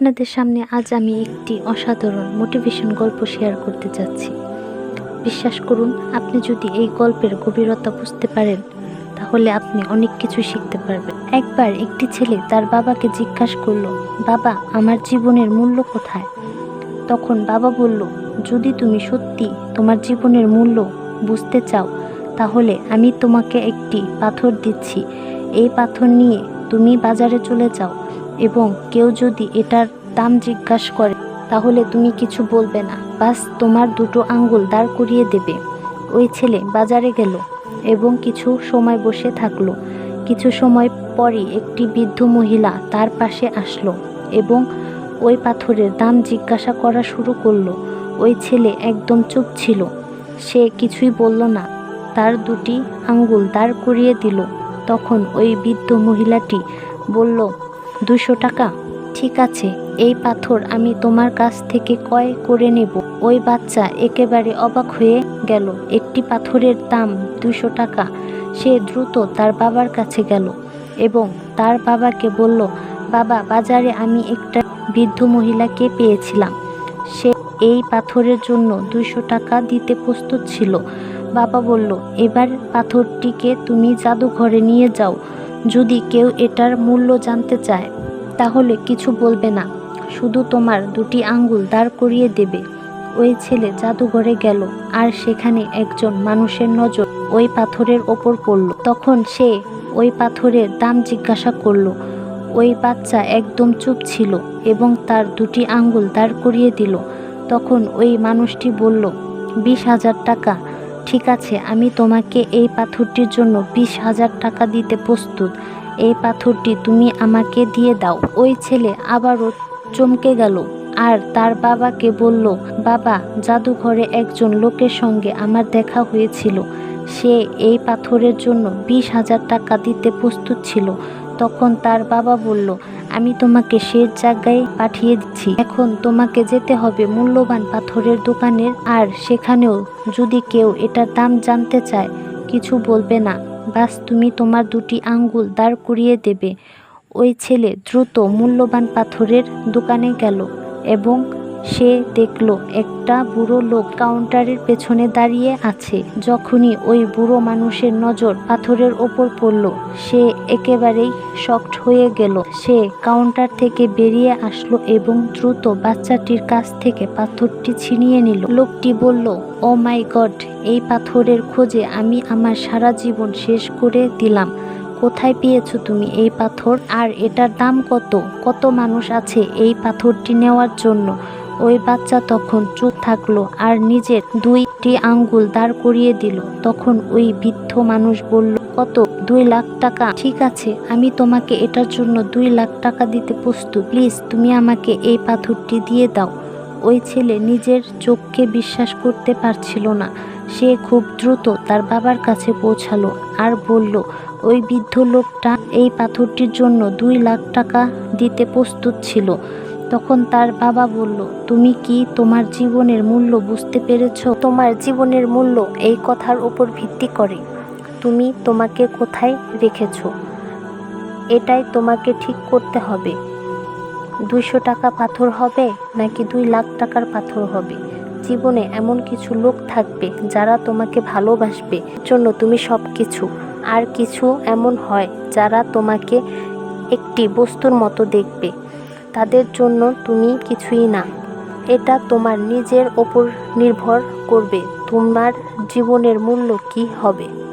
আপনাদের সামনে আজ আমি একটি অসাধারণ মোটিভেশন গল্প শেয়ার করতে যাচ্ছি। বিশ্বাস করুন, আপনি যদি এই গল্পের গভীরতা বুঝতে পারেন, তাহলে আপনি অনেক কিছু শিখতে পারবেন। একবার একটি ছেলে তার বাবাকে জিজ্ঞাসা করল, বাবা, আমার জীবনের মূল্য কোথায়? তখন বাবা বলল, যদি তুমি সত্যি তোমার জীবনের মূল্য বুঝতে চাও, তাহলে আমি তোমাকে একটি পাথর দিচ্ছি। এই পাথর নিয়ে তুমি বাজারে চলে যাও। এবং কেউ যদি এটার দাম জিজ্ঞাসা করে, তাহলে তুমি কিছু বলবে না। বাস তোমার দুটো আঙ্গুল দাঁড় করিয়ে দেবে। ওই ছেলে বাজারে গেল এবং কিছু সময় বসে থাকল। কিছু সময় পরই একটি বৃদ্ধ মহিলা তার পাশে আসলো এবং ওই পাথরের দাম জিজ্ঞাসা করা শুরু করল। ওই ছেলে একদম চুপ ছিল। সে কিছুই বলল না। তার দুটি আঙ্গুল দাঁড় করিয়ে দিল। তখন ওই বৃদ্ধ মহিলাটি বলল দুশো টাকা। ঠিক আছে, এই পাথর আমি তোমার কাছ থেকে ক্রয় করে নেব। ওই বাচ্চা একেবারে অবাক হয়ে গেল। একটি পাথরের দাম দুশো টাকা। সে দ্রুত তার বাবার কাছে গেল এবং তার বাবাকে বলল, বাবা, বাজারে আমি একটা বৃদ্ধ মহিলাকে পেয়েছিলাম। সে এই পাথরের জন্য দুশো টাকা দিতে প্রস্তুত ছিল। বাবা বলল, এবার পাথরটিকে তুমি জাদুঘরে নিয়ে যাও। যদি কেউ এটার মূল্য জানতে চায়, তাহলে কিছু বলবে না। শুধু তোমার দুটি আঙ্গুল দাঁড় করিয়ে দেবে। ওই ছেলে জাদুঘরে গেল, আর সেখানে একজন মানুষের নজর ওই পাথরের ওপর পড়ল। তখন সে ওই পাথরের দাম জিজ্ঞাসা করল। ওই বাচ্চা একদম চুপ ছিল এবং তার দুটি আঙ্গুল দাঁড় করিয়ে দিল। তখন ওই মানুষটি বলল, বিশ হাজার টাকা। ঠিক আছে, আমি তোমাকে এই পাথরটির জন্য বিশ হাজার টাকা দিতে প্রস্তুত। এই পাথরটি তুমি আমাকে দিয়ে দাও। ওই ছেলে আবারও চমকে গেল আর তার বাবাকে বলল, বাবা, জাদুঘরে একজন লোকের সঙ্গে আমার দেখা হয়েছিল। সে এই পাথরের জন্য বিশ হাজার টাকা দিতে প্রস্তুত ছিল। তখন তার বাবা বলল, আমি তোমাকে সে জায়গায় পাঠিয়ে দিচ্ছি। এখন তোমাকে যেতে হবে মূল্যবান পাথরের দোকানের। আর সেখানেও যদি কেউ এটার দাম জানতে চায়, কিছু বলবে না। বাস, তুমি তোমার দুটি আঙ্গুল দাঁড় করিয়ে দেবে। ওই ছেলে দ্রুত মূল্যবান পাথরের দোকানে গেল এবং সে দেখল, একটা বুড়ো লোক কাউন্টারের পেছনে দাঁড়িয়ে আছে। যখনই ওই বুড়ো মানুষের নজর পাথরের ওপর পড়ল, সে একেবারেই শক্ট হয়ে গেল। সে কাউন্টার থেকে বেরিয়ে আসলো এবং দ্রুত বাচ্চাটির কাছ থেকে পাথরটি ছিনিয়ে নিল। লোকটি বলল, ও মাই গড, এই পাথরের খোঁজে আমি আমার সারা জীবন শেষ করে দিলাম। কোথায় পেয়েছ তুমি এই পাথর? আর এটার দাম কত? কত মানুষ আছে এই পাথরটি নেওয়ার জন্য? ওই বাচ্চা তখন চুপ থাকল আর নিজের দুইটি আঙ্গুল দাঁড় করিয়ে দিল। তখন ওই বৃদ্ধ মানুষ বলল, কত? দুই লাখ টাকা? ঠিক আছে, আমি তোমাকে এটার জন্য দুই লাখ টাকা দিতে প্রস্তুত। প্লিজ, তুমি আমাকে এই পাথরটি দিয়ে দাও। ওই ছেলে নিজের চোখকে বিশ্বাস করতে পারছিল না। সে খুব দ্রুত তার বাবার কাছে পৌঁছালো আর বলল, ওই বৃদ্ধ লোকটা এই পাথরটির জন্য দুই লাখ টাকা দিতে প্রস্তুত ছিল। তখন তার বাবা বলল, তুমি কি তোমার জীবনের মূল্য বুঝতে পেরেছ? তোমার জীবনের মূল্য এই কথার উপর ভিত্তি করে। তুমি তোমাকে কোথায় রেখেছ? এটাই তোমাকে ঠিক করতে হবে। দুইশো টাকা পাথর হবে নাকি দুই লাখ টাকার পাথর হবে? জীবনে এমন কিছু লোক থাকবে যারা তোমাকে ভালোবাসবে। জন্য তুমি সব কিছু আর কিছু এমন হয় যারা তোমাকে একটি বস্তুর মতো দেখবে। তাদের জন্য তুমি কিছুই না। এটা তোমার নিজের ওপর নির্ভর করবে। তোমার জীবনের মূল্য কি হবে?